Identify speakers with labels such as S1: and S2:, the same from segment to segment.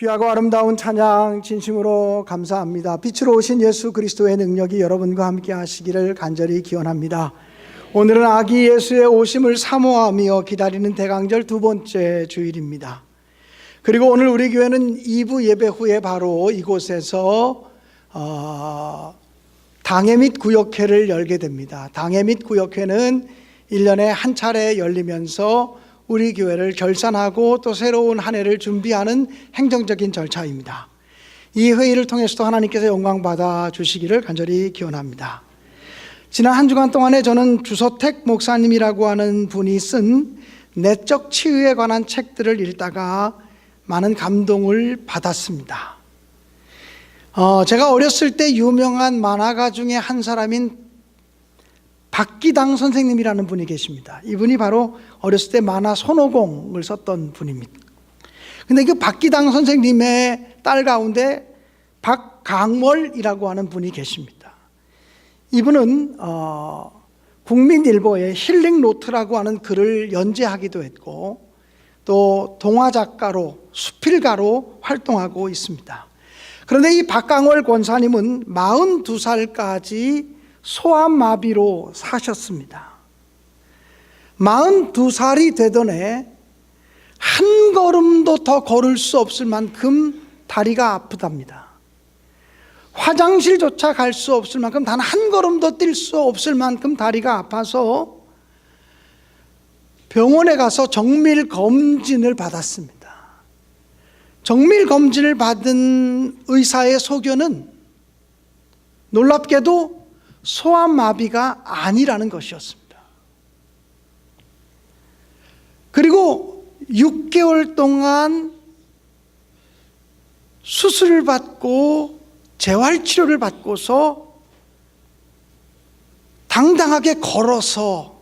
S1: 귀하고 아름다운 찬양 진심으로 감사합니다. 빛으로 오신 예수 그리스도의 능력이 여러분과 함께 하시기를 간절히 기원합니다. 오늘은 아기 예수의 오심을 사모하며 기다리는 대강절 두 번째 주일입니다. 그리고 오늘 우리 교회는 2부 예배 후에 바로 이곳에서 어, 당회 및 구역회를 열게 됩니다. 당회 및 구역회는 1년에 한 차례 열리면서 우리 교회를 결산하고 또 새로운 한 해를 준비하는 행정적인 절차입니다. 이 회의를 통해서도 하나님께서 영광 받아 주시기를 간절히 기원합니다. 지난 한 주간 동안에 저는 주서택 목사님이라고 하는 분이 쓴 내적 치유에 관한 책들을 읽다가 많은 감동을 받았습니다. 어, 제가 어렸을 때 유명한 만화가 중에 한 사람인 박기당 선생님이라는 분이 계십니다. 이분이 바로 어렸을 때 만화 손오공을 썼던 분입니다. 근데 그 박기당 선생님의 딸 가운데 박강월이라고 하는 분이 계십니다. 이분은 어, 국민일보의 힐링 노트라고 하는 글을 연재하기도 했고 또 동화 작가로 수필가로 활동하고 있습니다. 그런데 이 박강월 권사님은 42살까지 소아마비로 사셨습니다. 42살이 되던 해 한 걸음도 더 걸을 수 없을 만큼 다리가 아프답니다. 화장실조차 갈 수 없을 만큼 단 한 걸음도 뛸 수 없을 만큼 다리가 아파서 병원에 가서 정밀 검진을 받았습니다. 정밀 검진을 받은 의사의 소견은 놀랍게도 소아마비가 아니라는 것이었습니다. 그리고 6개월 동안 수술을 받고 재활치료를 받고서 당당하게 걸어서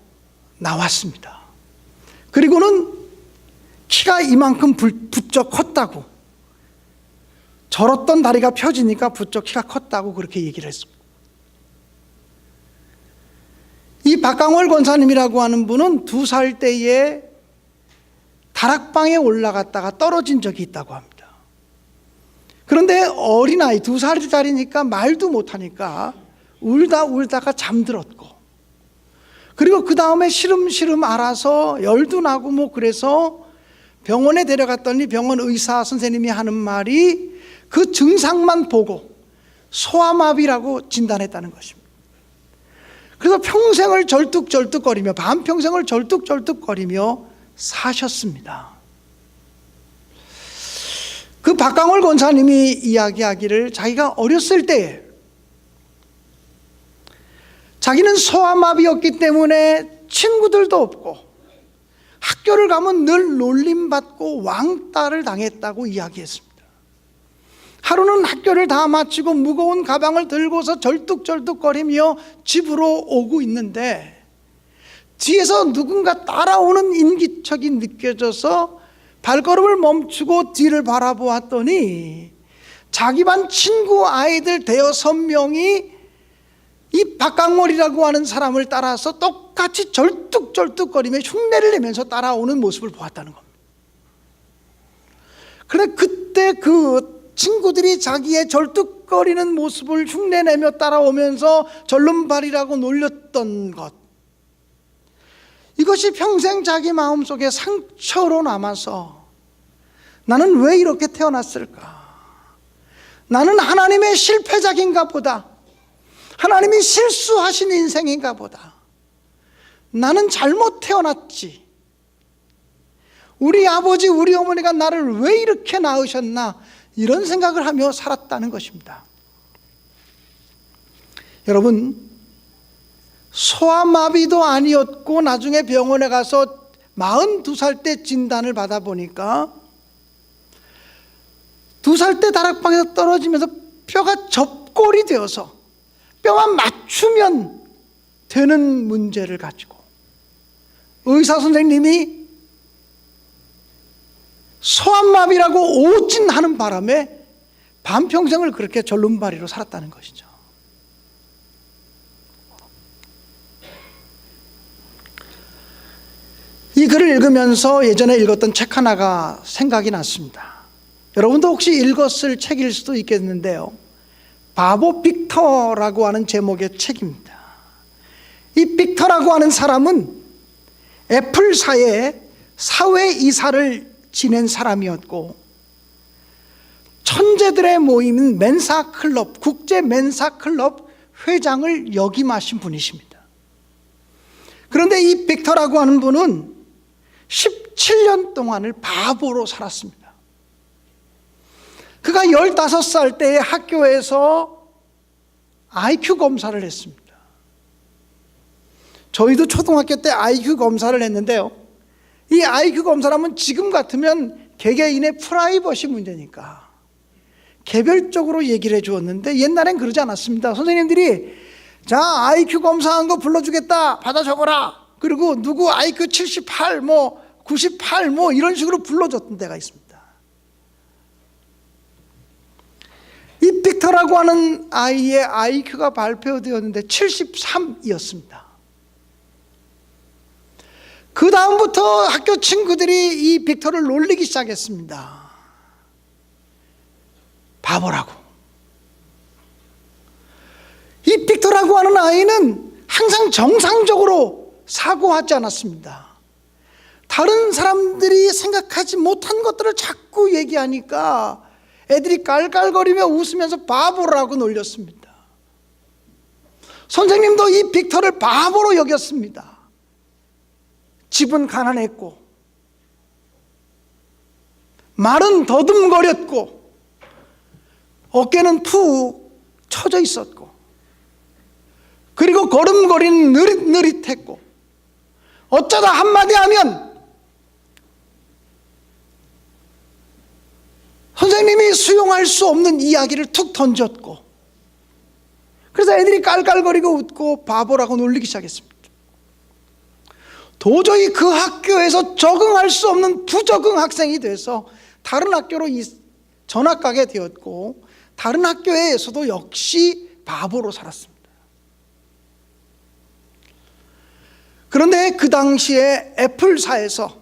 S1: 나왔습니다. 그리고는 키가 이만큼 부쩍 컸다고 절었던 다리가 펴지니까 부쩍 키가 컸다고 그렇게 얘기를 했습니다. 이 박강월 권사님이라고 하는 분은 두 살 때에 다락방에 올라갔다가 떨어진 적이 있다고 합니다. 그런데 어린아이 두 살짜리니까 말도 못하니까 울다 울다가 잠들었고 그리고 그 다음에 시름시름 알아서 열도 나고 뭐 그래서 병원에 데려갔더니 병원 의사 선생님이 하는 말이 그 증상만 보고 소아마비라고 진단했다는 것입니다. 그래서 평생을 절뚝절뚝거리며 반평생을 절뚝절뚝거리며 사셨습니다. 그 박강월 권사님이 이야기하기를 자기가 어렸을 때 자기는 소아마비였기 때문에 친구들도 없고 학교를 가면 늘 놀림받고 왕따를 당했다고 이야기했습니다. 하루는 학교를 다 마치고 무거운 가방을 들고서 절뚝절뚝거리며 집으로 오고 있는데 뒤에서 누군가 따라오는 인기척이 느껴져서 발걸음을 멈추고 뒤를 바라보았더니 자기 반 친구 아이들 대여섯 명이 이 박강월이라고 하는 사람을 따라서 똑같이 절뚝절뚝거리며 흉내를 내면서 따라오는 모습을 보았다는 겁니다. 그런데 그때 그 친구들이 자기의 절뚝거리는 모습을 흉내내며 따라오면서 절름발이라고 놀렸던 것. 이것이 평생 자기 마음속에 상처로 남아서 나는 왜 이렇게 태어났을까? 나는 하나님의 실패작인가 보다. 하나님이 실수하신 인생인가 보다. 나는 잘못 태어났지. 우리 아버지, 우리 어머니가 나를 왜 이렇게 낳으셨나? 이런 생각을 하며 살았다는 것입니다. 여러분, 소아마비도 아니었고 나중에 병원에 가서 42살 때 진단을 받아 보니까 두 살 때 다락방에서 떨어지면서 뼈가 접골이 되어서 뼈만 맞추면 되는 문제를 가지고 의사 선생님이 소아마비라고 오진하는 바람에 반평생을 그렇게 절름발이로 살았다는 것이죠. 이 글을 읽으면서 예전에 읽었던 책 하나가 생각이 났습니다. 여러분도 혹시 읽었을 책일 수도 있겠는데요. 바보 빅터라고 하는 제목의 책입니다. 이 빅터라고 하는 사람은 애플사의 사회 이사를 지낸 사람이었고, 천재들의 모임인 멘사 클럽, 국제 멘사 클럽 회장을 역임하신 분이십니다. 그런데 이 빅터라고 하는 분은 17년 동안을 바보로 살았습니다. 그가 15살 때에 학교에서 IQ 검사를 했습니다. 저희도 초등학교 때 IQ 검사를 했는데요. 이 IQ 검사라면 지금 같으면 개개인의 프라이버시 문제니까 개별적으로 얘기를 해 주었는데 옛날엔 그러지 않았습니다. 선생님들이 자, IQ 검사한 거 불러주겠다. 받아 적어라. 그리고 누구 IQ 78, 뭐, 98, 뭐, 이런 식으로 불러줬던 때가 있습니다. 이 빅터라고 하는 아이의 IQ가 발표되었는데 73이었습니다. 그 다음부터 학교 친구들이 이 빅터를 놀리기 시작했습니다. 바보라고. 이 빅터라고 하는 아이는 항상 정상적으로 사고하지 않았습니다. 다른 사람들이 생각하지 못한 것들을 자꾸 얘기하니까 애들이 깔깔거리며 웃으면서 바보라고 놀렸습니다. 선생님도 이 빅터를 바보로 여겼습니다. 집은 가난했고, 말은 더듬거렸고, 어깨는 푹 처져 있었고, 그리고 걸음걸이는 느릿느릿했고, 어쩌다 한마디 하면 선생님이 수용할 수 없는 이야기를 툭 던졌고, 그래서 애들이 깔깔거리고 웃고 바보라고 놀리기 시작했습니다. 도저히 그 학교에서 적응할 수 없는 부적응 학생이 돼서 다른 학교로 전학 가게 되었고, 다른 학교에서도 역시 바보로 살았습니다. 그런데 그 당시에 애플사에서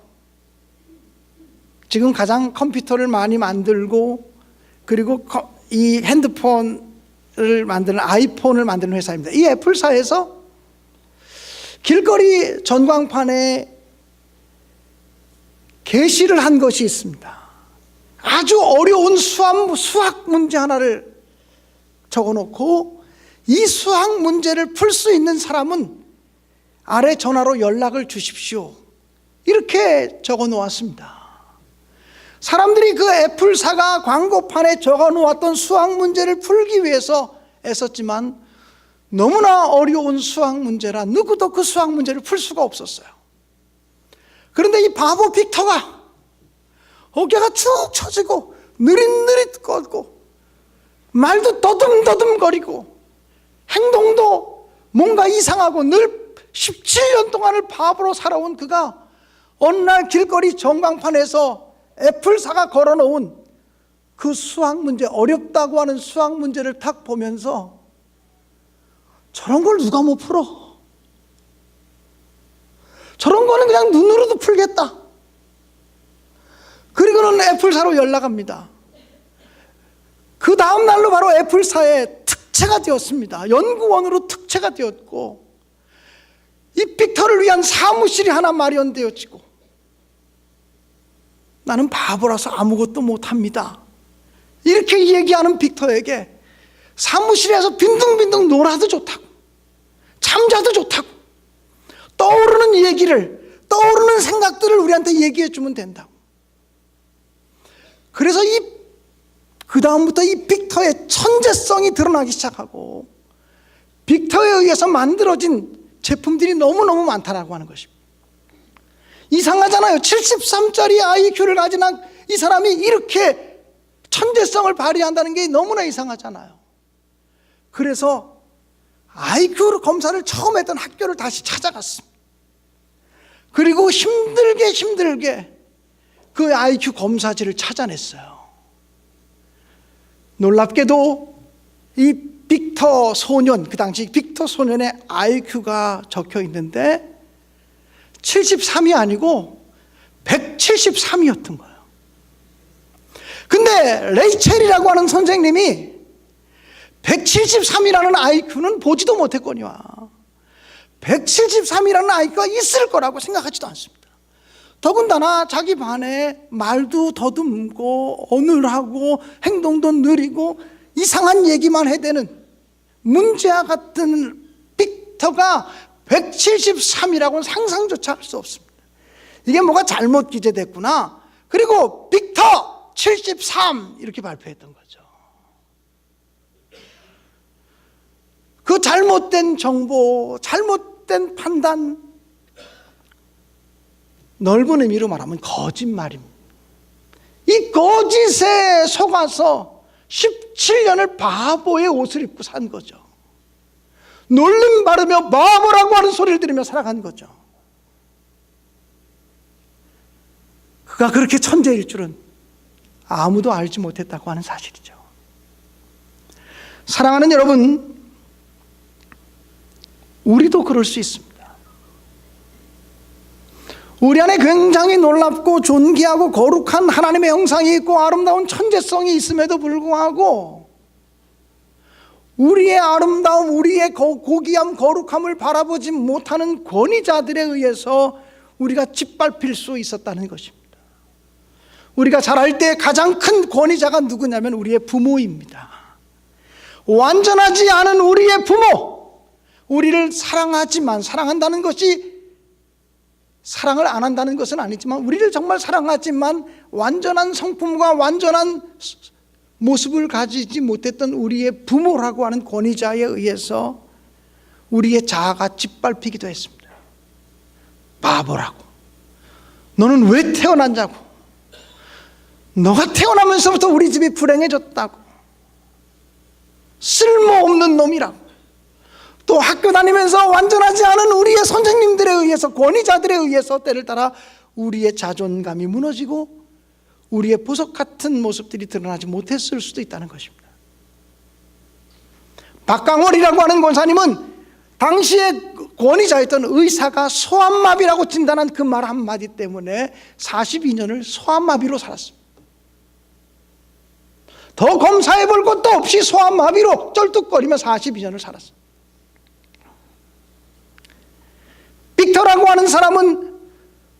S1: 지금 가장 컴퓨터를 많이 만들고 그리고 이 핸드폰을 만드는 아이폰을 만드는 회사입니다. 이 애플사에서 길거리 전광판에 게시를 한 것이 있습니다. 아주 어려운 수학, 수학 문제 하나를 적어 놓고 이 수학 문제를 풀 수 있는 사람은 아래 전화로 연락을 주십시오. 이렇게 적어 놓았습니다. 사람들이 그 애플사가 광고판에 적어 놓았던 수학 문제를 풀기 위해서 애썼지만 너무나 어려운 수학 문제라 누구도 그 수학 문제를 풀 수가 없었어요. 그런데 이 바보 빅터가 어깨가 축 처지고 느릿느릿 걷고 말도 더듬더듬거리고 행동도 뭔가 이상하고 늘 17년 동안을 바보로 살아온 그가 어느 날 길거리 전광판에서 애플사가 걸어놓은 그 수학 문제, 어렵다고 하는 수학 문제를 탁 보면서 저런 걸 누가 못 풀어? 저런 거는 그냥 눈으로도 풀겠다. 그리고는 애플사로 연락합니다. 그 다음 날로 바로 애플사의 특채가 되었습니다. 연구원으로 특채가 되었고, 이 빅터를 위한 사무실이 하나 마련되어지고, 나는 바보라서 아무것도 못합니다. 이렇게 얘기하는 빅터에게 사무실에서 빈둥빈둥 놀아도 좋다고, 잠자도 좋다고, 떠오르는 얘기를, 떠오르는 생각들을 우리한테 얘기해 주면 된다고. 그래서 이, 그다음부터 이 빅터의 천재성이 드러나기 시작하고, 빅터에 의해서 만들어진 제품들이 너무너무 많다라고 하는 것입니다. 이상하잖아요. 73짜리 IQ를 가진 이 사람이 이렇게 천재성을 발휘한다는 게 너무나 이상하잖아요. 그래서 IQ 검사를 처음 했던 학교를 다시 찾아갔습니다. 그리고 힘들게 힘들게 그 IQ 검사지를 찾아냈어요. 놀랍게도 이 빅터 소년, 그 당시 빅터 소년의 IQ가 적혀 있는데 73이 아니고 173이었던 거예요. 근데 레이첼이라고 하는 선생님이 173이라는 IQ는 보지도 못했거니와 173이라는 IQ가 있을 거라고 생각하지도 않습니다. 더군다나 자기 반에 말도 더듬고 어눌하고 행동도 느리고 이상한 얘기만 해대는 문제와 같은 빅터가 173이라고는 상상조차 할 수 없습니다. 이게 뭐가 잘못 기재됐구나. 그리고 빅터 73 이렇게 발표했던 거죠. 그 잘못된 정보, 잘못된 판단, 넓은 의미로 말하면 거짓말입니다. 이 거짓에 속아서 17년을 바보의 옷을 입고 산 거죠. 놀림 바르며 바보라고 하는 소리를 들으며 살아간 거죠. 그가 그렇게 천재일 줄은 아무도 알지 못했다고 하는 사실이죠. 사랑하는 여러분, 우리도 그럴 수 있습니다. 우리 안에 굉장히 놀랍고 존귀하고 거룩한 하나님의 형상이 있고 아름다운 천재성이 있음에도 불구하고 우리의 아름다움, 우리의 거- 고귀함, 거룩함을 바라보지 못하는 권위자들에 의해서 우리가 짓밟힐 수 있었다는 것입니다. 우리가 자랄 때 가장 큰 권위자가 누구냐면 우리의 부모입니다. 완전하지 않은 우리의 부모, 우리를 사랑하지만 사랑한다는 것이 사랑을 안 한다는 것은 아니지만 우리를 정말 사랑하지만 완전한 성품과 완전한 모습을 가지지 못했던 우리의 부모라고 하는 권위자에 의해서 우리의 자아가 짓밟히기도 했습니다. 바보라고. 너는 왜 태어났냐고. 너가 태어나면서부터 우리 집이 불행해졌다고. 쓸모없는 놈이라고. 또 학교 다니면서 완전하지 않은 우리의 선생님들에 의해서 권위자들에 의해서 때를 따라 우리의 자존감이 무너지고 우리의 보석 같은 모습들이 드러나지 못했을 수도 있다는 것입니다. 박강월이라고 하는 권사님은 당시에 권위자였던 의사가 소아마비라고 진단한 그 말 한마디 때문에 42년을 소아마비로 살았습니다. 더 검사해 볼 것도 없이 소아마비로 쩔뚝거리며 42년을 살았습니다. 빅터라고 하는 사람은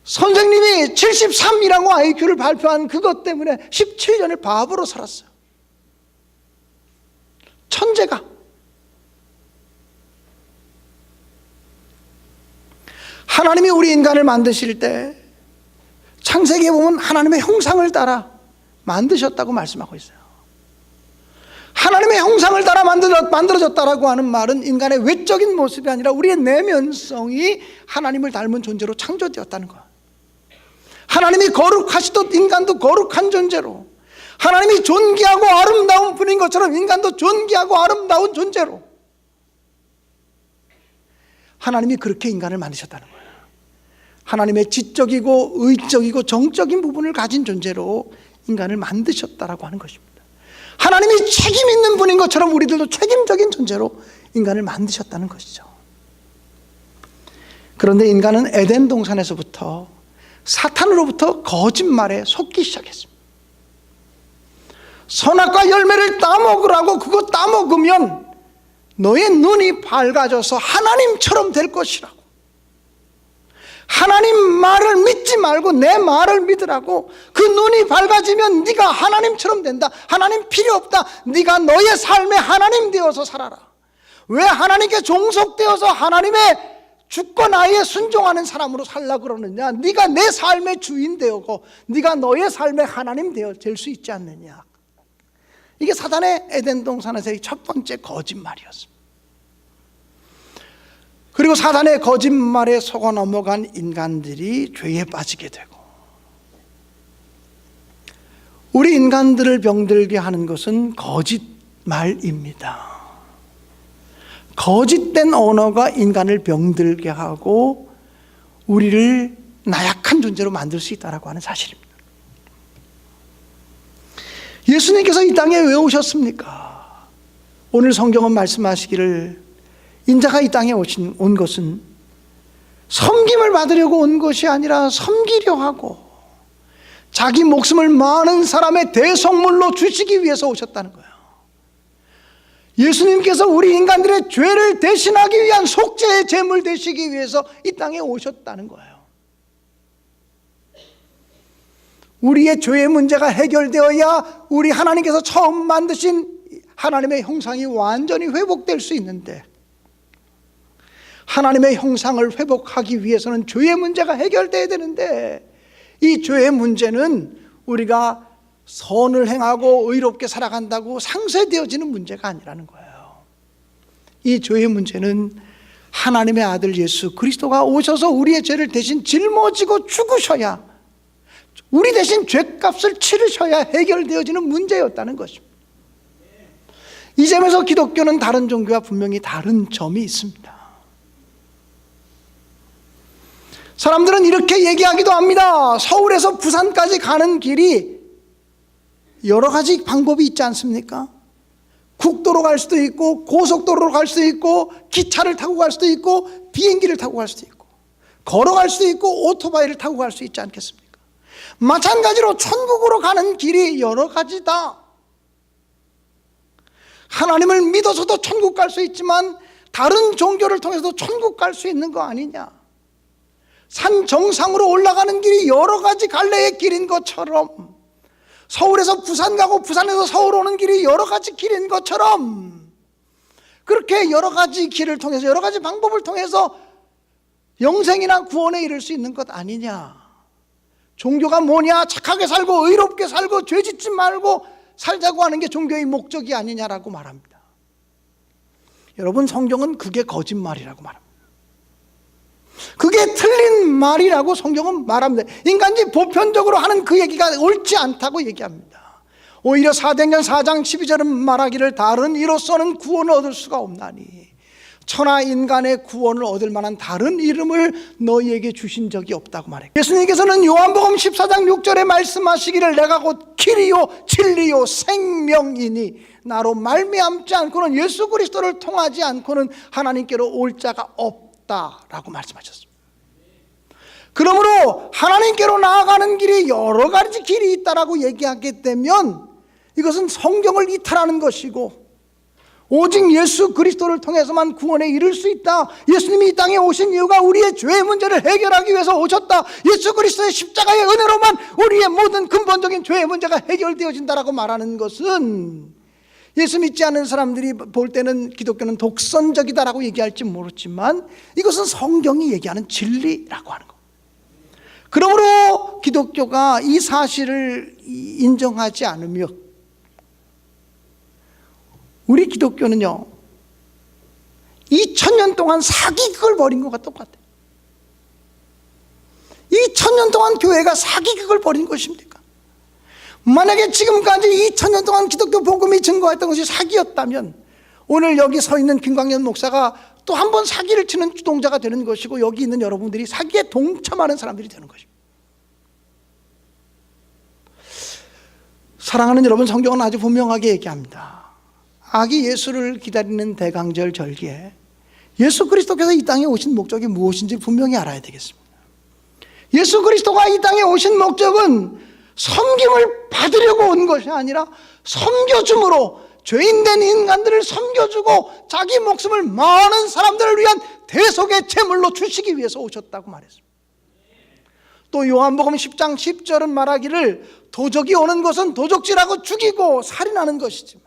S1: 선생님이 73이라고 IQ를 발표한 그것 때문에 17년을 바보로 살았어요. 천재가. 하나님이 우리 인간을 만드실 때 창세기에 보면 하나님의 형상을 따라 만드셨다고 말씀하고 있어요. 하나님의 형상을 따라 만들어졌다라고 하는 말은 인간의 외적인 모습이 아니라 우리의 내면성이 하나님을 닮은 존재로 창조되었다는 것. 하나님이 거룩하시듯 인간도 거룩한 존재로 하나님이 존귀하고 아름다운 분인 것처럼 인간도 존귀하고 아름다운 존재로 하나님이 그렇게 인간을 만드셨다는 거예요. 하나님의 지적이고 의적이고 정적인 부분을 가진 존재로 인간을 만드셨다라고 하는 것입니다. 하나님이 책임 있는 분인 것처럼 우리들도 책임적인 존재로 인간을 만드셨다는 것이죠. 그런데 인간은 에덴 동산에서부터 사탄으로부터 거짓말에 속기 시작했습니다. 선악과 열매를 따먹으라고 그거 따먹으면 너의 눈이 밝아져서 하나님처럼 될 것이라고. 하나님 말을 믿지 말고 내 말을 믿으라고 그 눈이 밝아지면 네가 하나님처럼 된다. 하나님 필요 없다. 네가 너의 삶에 하나님 되어서 살아라. 왜 하나님께 종속되어서 하나님의 주권하에 순종하는 사람으로 살라 그러느냐? 네가 내 삶의 주인 되고 네가 너의 삶의 하나님 되어 될 수 있지 않느냐? 이게 사단의 에덴 동산에서의 첫 번째 거짓말이었습니다. 그리고 사단의 거짓말에 속아 넘어간 인간들이 죄에 빠지게 되고 우리 인간들을 병들게 하는 것은 거짓말입니다. 거짓된 언어가 인간을 병들게 하고 우리를 나약한 존재로 만들 수 있다라고 하는 사실입니다. 예수님께서 이 땅에 왜 오셨습니까? 오늘 성경은 말씀하시기를 인자가 이 땅에 오신 온 것은 섬김을 받으려고 온 것이 아니라 섬기려 하고 자기 목숨을 많은 사람의 대성물로 주시기 위해서 오셨다는 거예요. 예수님께서 우리 인간들의 죄를 대신하기 위한 속죄의 제물 되시기 위해서 이 땅에 오셨다는 거예요. 우리의 죄의 문제가 해결되어야 우리 하나님께서 처음 만드신 하나님의 형상이 완전히 회복될 수 있는데 하나님의 형상을 회복하기 위해서는 죄의 문제가 해결돼야 되는데 이 죄의 문제는 우리가 선을 행하고 의롭게 살아간다고 상쇄되어지는 문제가 아니라는 거예요. 이 죄의 문제는 하나님의 아들 예수 그리스도가 오셔서 우리의 죄를 대신 짊어지고 죽으셔야 우리 대신 죄값을 치르셔야 해결되어지는 문제였다는 것입니다. 이 점에서 기독교는 다른 종교와 분명히 다른 점이 있습니다. 사람들은 이렇게 얘기하기도 합니다. 서울에서 부산까지 가는 길이 여러 가지 방법이 있지 않습니까? 국도로 갈 수도 있고 고속도로로 갈 수도 있고 기차를 타고 갈 수도 있고 비행기를 타고 갈 수도 있고 걸어갈 수도 있고 오토바이를 타고 갈 수 있지 않겠습니까? 마찬가지로 천국으로 가는 길이 여러 가지다. 하나님을 믿어서도 천국 갈 수 있지만 다른 종교를 통해서도 천국 갈 수 있는 거 아니냐? 산 정상으로 올라가는 길이 여러 가지 갈래의 길인 것처럼 서울에서 부산 가고 부산에서 서울 오는 길이 여러 가지 길인 것처럼 그렇게 여러 가지 길을 통해서 여러 가지 방법을 통해서 영생이나 구원에 이를 수 있는 것 아니냐? 종교가 뭐냐? 착하게 살고 의롭게 살고 죄 짓지 말고 살자고 하는 게 종교의 목적이 아니냐라고 말합니다. 여러분 성경은 그게 거짓말이라고 말합니다. 그게 틀린 말이라고 성경은 말합니다. 인간이 보편적으로 하는 그 얘기가 옳지 않다고 얘기합니다. 오히려 사도행전 4장 12절은 말하기를 다른 이로서는 구원을 얻을 수가 없나니 천하 인간의 구원을 얻을 만한 다른 이름을 너희에게 주신 적이 없다고 말해요. 예수님께서는 요한복음 14장 6절에 말씀하시기를 내가 곧 길이요 진리요 생명이니 나로 말미암지 않고는 예수 그리스도를 통하지 않고는 하나님께로 올 자가 없 다라고 말씀하셨습니다. 그러므로 하나님께로 나아가는 길이 여러 가지 길이 있다라고 얘기하게 되면 이것은 성경을 이탈하는 것이고 오직 예수 그리스도를 통해서만 구원에 이를 수 있다. 예수님이 이 땅에 오신 이유가 우리의 죄의 문제를 해결하기 위해서 오셨다. 예수 그리스도의 십자가의 은혜로만 우리의 모든 근본적인 죄의 문제가 해결되어진다라고 말하는 것은 예수 믿지 않는 사람들이 볼 때는 기독교는 독선적이다라고 얘기할지 모르지만 이것은 성경이 얘기하는 진리라고 하는 거. 그러므로 기독교가 이 사실을 인정하지 않으며 우리 기독교는요, 2000년 동안 사기극을 벌인 것과 똑같아요. 2000년 동안 교회가 사기극을 벌인 것입니까? 만약에 지금까지 2000년 동안 기독교 복음이 증거했던 것이 사기였다면 오늘 여기 서 있는 김광현 목사가 또 한 번 사기를 치는 주동자가 되는 것이고 여기 있는 여러분들이 사기에 동참하는 사람들이 되는 것입니다. 사랑하는 여러분 성경은 아주 분명하게 얘기합니다. 아기 예수를 기다리는 대강절 절기에 예수 그리스도께서 이 땅에 오신 목적이 무엇인지 분명히 알아야 되겠습니다. 예수 그리스도가 이 땅에 오신 목적은 섬김을 받으려고 온 것이 아니라 섬겨줌으로 죄인된 인간들을 섬겨주고 자기 목숨을 많은 사람들을 위한 대속의 제물로 주시기 위해서 오셨다고 말했습니다. 또 요한복음 10장 10절은 말하기를 도적이 오는 것은 도적질하고 죽이고 살인하는 것이지만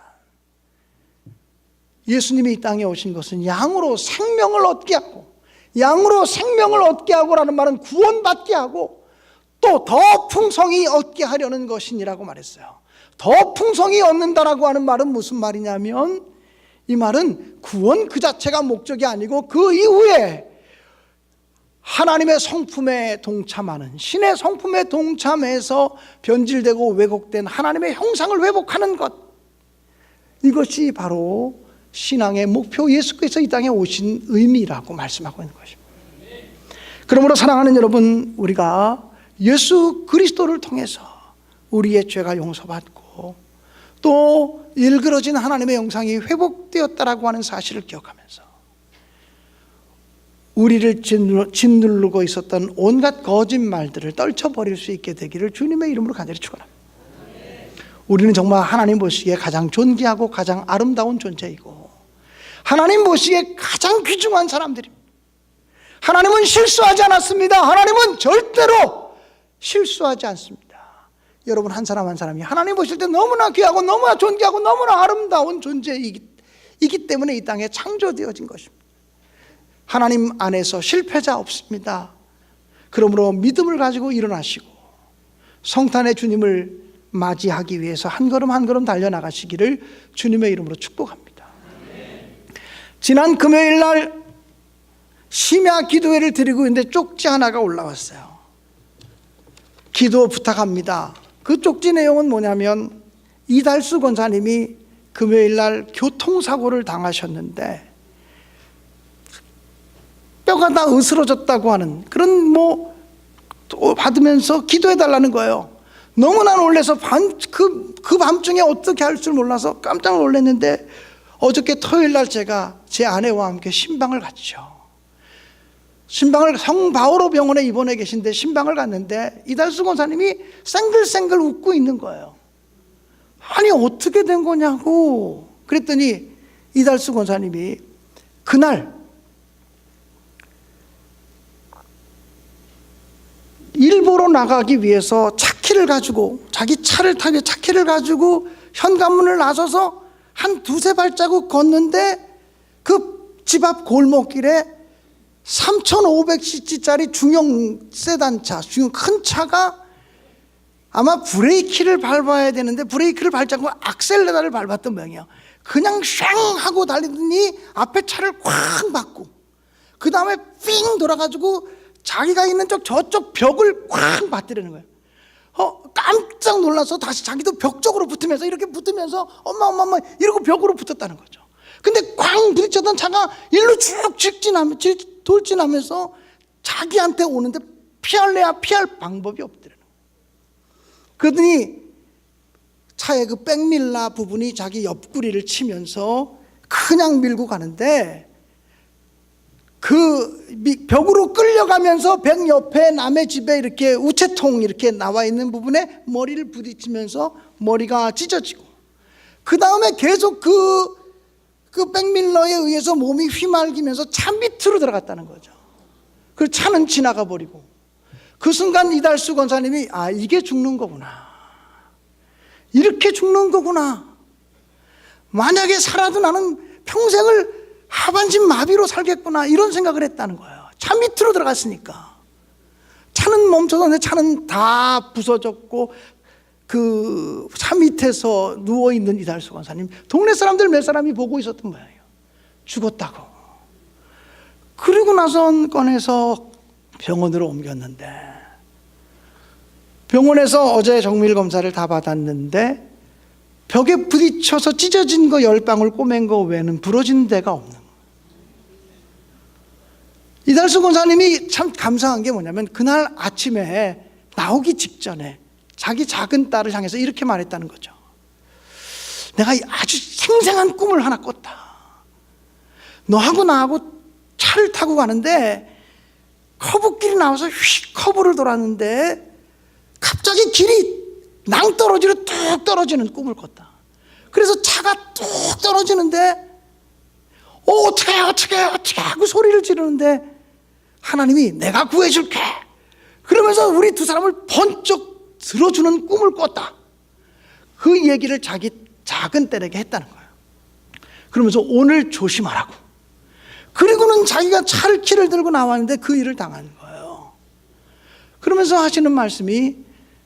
S1: 예수님이 이 땅에 오신 것은 양으로 생명을 얻게 하고 양으로 생명을 얻게 하고라는 말은 구원받게 하고 또 더 풍성히 얻게 하려는 것이니라고 말했어요. 더 풍성히 얻는다라고 하는 말은 무슨 말이냐면 이 말은 구원 그 자체가 목적이 아니고 그 이후에 하나님의 성품에 동참하는 신의 성품에 동참해서 변질되고 왜곡된 하나님의 형상을 회복하는 것 이것이 바로 신앙의 목표 예수께서 이 땅에 오신 의미라고 말씀하고 있는 것입니다. 그러므로 사랑하는 여러분 우리가 예수 그리스도를 통해서 우리의 죄가 용서받고 또 일그러진 하나님의 영상이 회복되었다라고 하는 사실을 기억하면서 우리를 짓누- 짓누르고 있었던 온갖 거짓말들을 떨쳐버릴 수 있게 되기를 주님의 이름으로 간절히 축원합니다. 우리는 정말 하나님 보시기에 가장 존귀하고 가장 아름다운 존재이고 하나님 보시기에 가장 귀중한 사람들입니다. 하나님은 실수하지 않았습니다. 하나님은 절대로 실수하지 않습니다. 여러분 한 사람 한 사람이 하나님 보실 때 너무나 귀하고 너무나 존귀하고 너무나 아름다운 존재이기 이기 때문에 이 땅에 창조되어진 것입니다. 하나님 안에서 실패자 없습니다. 그러므로 믿음을 가지고 일어나시고 성탄의 주님을 맞이하기 위해서 한 걸음 한 걸음 달려나가시기를 주님의 이름으로 축복합니다. 지난 금요일 날 심야 기도회를 드리고 있는데 쪽지 하나가 올라왔어요. 기도 부탁합니다. 그 쪽지 내용은 뭐냐면 이달수 권사님이 금요일 날 교통사고를 당하셨는데 뼈가 다 으스러졌다고 하는 그런 뭐 받으면서 기도해 달라는 거예요. 너무나 놀래서 밤, 그, 그 밤중에 어떻게 할 줄 몰라서 깜짝 놀랐는데 어저께 토요일 날 제가 제 아내와 함께 신방을 갔죠. 신방을 성 바오로 병원에 입원해 계신데 신방을 갔는데 이달수 권사님이 생글생글 웃고 있는 거예요. 아니 어떻게 된 거냐고 그랬더니 이달수 권사님이 그날 일보로 나가기 위해서 차키를 가지고 자기 차를 타고 차키를 가지고 현관문을 나서서 한 두세 발자국 걷는데 그 집 앞 골목길에 3,500cc짜리 중형 세단차, 중형 큰 차가 아마 브레이키를 밟아야 되는데 브레이크를 밟지 않고 악셀레다를 밟았던 모양이에요. 그냥 샹 하고 달리더니 앞에 차를 쾅 받고 그 다음에 삥 돌아가지고 자기가 있는 쪽 저쪽 벽을 쾅 받들이는 거예요. 어, 깜짝 놀라서 다시 자기도 벽 쪽으로 붙으면서 이렇게 붙으면서 엄마 엄마 엄마 이러고 벽으로 붙었다는 거죠. 근데 꽝 부딪혔던 차가 일로 쭉 직진하면 직- 돌진하면서 자기한테 오는데 피할래야 피할 방법이 없더라는 거예요. 그러더니 차의 그 백밀라 부분이 자기 옆구리를 치면서 그냥 밀고 가는데 그 미- 벽으로 끌려가면서 벽 옆에 남의 집에 이렇게 우체통 이렇게 나와 있는 부분에 머리를 부딪히면서 머리가 찢어지고 그 다음에 계속 그, 그 백밀러에 의해서 몸이 휘말기면서 차 밑으로 들어갔다는 거죠. 그 차는 지나가 버리고 그 순간 이달수 권사님이 아 이게 죽는 거구나. 이렇게 죽는 거구나. 만약에 살아도 나는 평생을 하반신 마비로 살겠구나 이런 생각을 했다는 거예요. 차 밑으로 들어갔으니까. 차는 멈춰서는데 차는 다 부서졌고 그 차 밑에서 누워 있는 이달수 권사님 동네 사람들 몇 사람이 보고 있었던 모양이에요. 죽었다고. 그리고 나서 꺼내서 병원으로 옮겼는데 병원에서 어제 정밀 검사를 다 받았는데 벽에 부딪혀서 찢어진 거 열 방울 꼬맨 거 외에는 부러진 데가 없는 거예요. 이달수 권사님이 참 감사한 게 뭐냐면 그날 아침에 나오기 직전에 자기 작은 딸을 향해서 이렇게 말했다는 거죠. 내가 아주 생생한 꿈을 하나 꿨다. 너하고 나하고 차를 타고 가는데 커브길이 나와서 휙 커브를 돌았는데 갑자기 길이 낭떠러지로 뚝 떨어지는 꿈을 꿨다. 그래서 차가 뚝 떨어지는데 어, 어떻게 해, 어떻게 해, 어떻게 해 하고 소리를 지르는데 하나님이 내가 구해줄게. 그러면서 우리 두 사람을 번쩍 들어주는 꿈을 꿨다. 그 얘기를 자기 작은 딸에게 했다는 거예요. 그러면서 오늘 조심하라고. 그리고는 자기가 차를 키를 들고 나왔는데 그 일을 당한 거예요. 그러면서 하시는 말씀이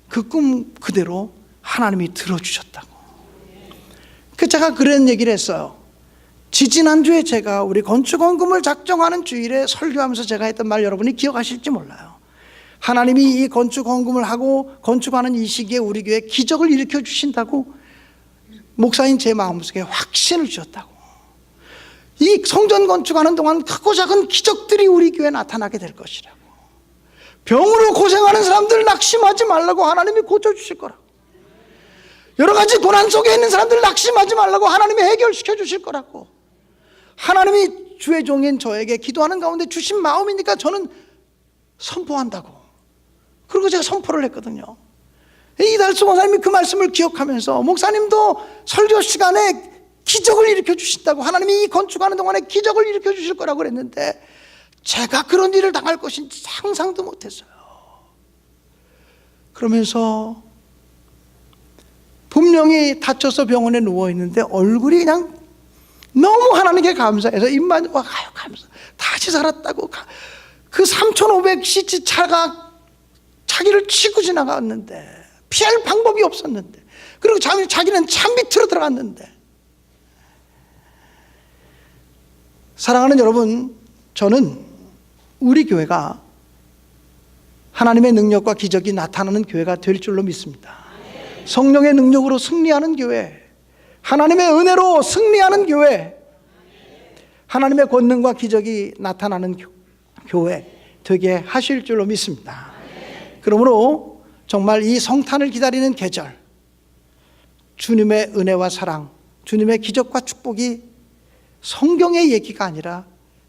S1: 그 꿈 그대로 하나님이 들어주셨다고. 그 제가 그런 얘기를 했어요. 지지난주에 제가 우리 건축원금을 작정하는 주일에 설교하면서 제가 했던 말 여러분이 기억하실지 몰라요. 하나님이 이 건축원금을 하고 건축하는 이 시기에 우리 교회 기적을 일으켜 주신다고 목사인 제 마음속에 확신을 주셨다고. 이 성전 건축하는 동안 크고 작은 기적들이 우리 교회에 나타나게 될 것이라고. 병으로 고생하는 사람들 낙심하지 말라고 하나님이 고쳐주실 거라고. 여러 가지 고난 속에 있는 사람들 낙심하지 말라고 하나님이 해결시켜 주실 거라고. 하나님이 주의 종인 저에게 기도하는 가운데 주신 마음이니까 저는 선포한다고. 그리고 제가 선포를 했거든요. 이달수 목사님이 그 말씀을 기억하면서 목사님도 설교 시간에 기적을 일으켜 주신다고 하나님이 이 건축하는 동안에 기적을 일으켜 주실 거라고 그랬는데 제가 그런 일을 당할 것인지 상상도 못했어요. 그러면서 분명히 다쳐서 병원에 누워 있는데 얼굴이 그냥 너무 하나님께 감사해서 입만 와 감사 다시 살았다고 가- 그 3,500cc 차가 자기를 치고 지나갔는데 피할 방법이 없었는데 그리고 자기, 자기는 차 밑으로 들어갔는데. 사랑하는 여러분 저는 우리 교회가 하나님의 능력과 기적이 나타나는 교회가 될 줄로 믿습니다. 성령의 능력으로 승리하는 교회 하나님의 은혜로 승리하는 교회 하나님의 권능과 기적이 나타나는 교, 교회 되게 하실 줄로 믿습니다 그러므로 정말 이 성탄을 기다리는 계절, 주님의 은혜와 사랑, 주님의 기적과 축복이 성경의 얘기가 아니라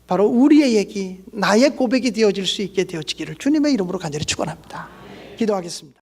S1: 바로 우리의 얘기, 나의 고백이 되어질 수 있게 되어지기를 주님의 이름으로 간절히 축원합니다. 기도하겠습니다.